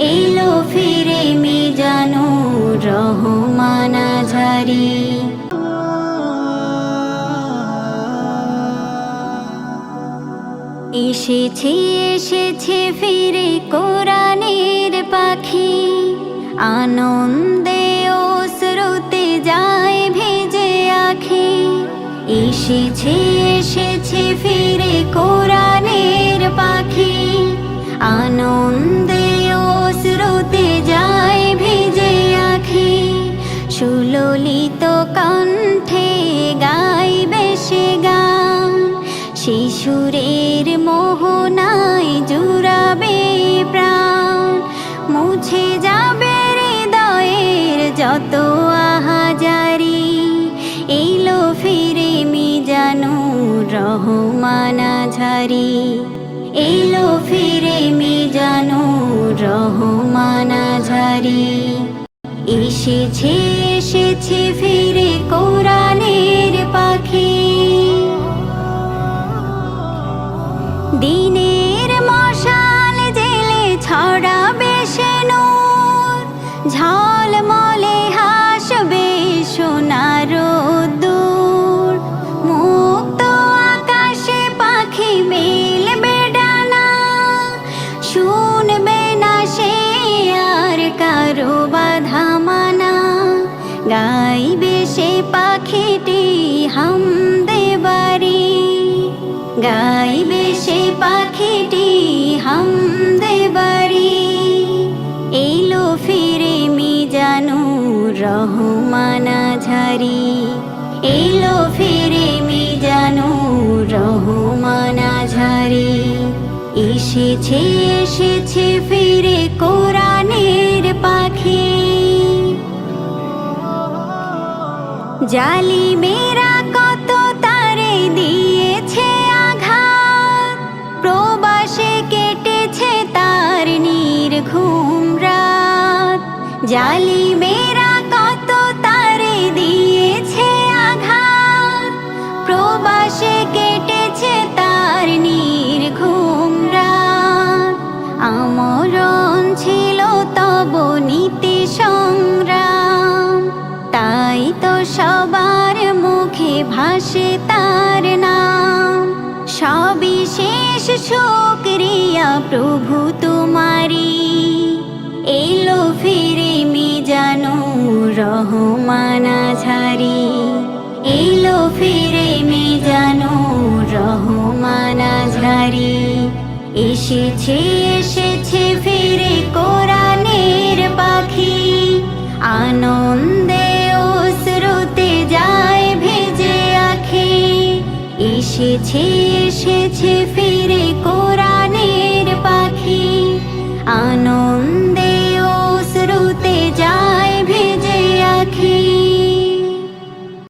এলো ফিরে মি জানো রহমানা ঝারি এসেছে এসেছে ফিরে কোরআনের পাখি। আনন্দে ও স্রোতে যায় ভেজে আখি। এসেছে এসেছে ফিরে কোরআনের পাখি। আনন্দে যত আহাজারি, এলো ফিরে মি জানো রহমানা ঝারি এলো ফিরে মি জানো রহমানা ঝারি এসেছে এসেছে ফিরে কোরআনের পাখি। দিনের মশাল জেলে ছড়াবে সে নূর ঝলমলে কারও বাধা মানা, গাইবে সে পাখিটি হাম দেবারি। গাইবে সে পাখিটি হাম দেবারি। এলো ফিরে মি জানো রহমানা ঝারি এলো ফিরে মি জানো রহমানা ঝারি এসেছে জালি মেরা কত তারে দিয়েছে আঘাত। প্রবাসে কেটেছে তার নির্ঘুম রাত। জালি মেরা ভাসে তার নাম। সবই শেষ শুক্রিয়া প্রভু তোমারি এলো ফিরে মি জানো রহমানা ঝারি এলো ফিরে মি জানো রহমানা ঝারি এসেছে এসেছে এসেছে এসেছে ফিরে কোরআনের পাখি। আনন্দ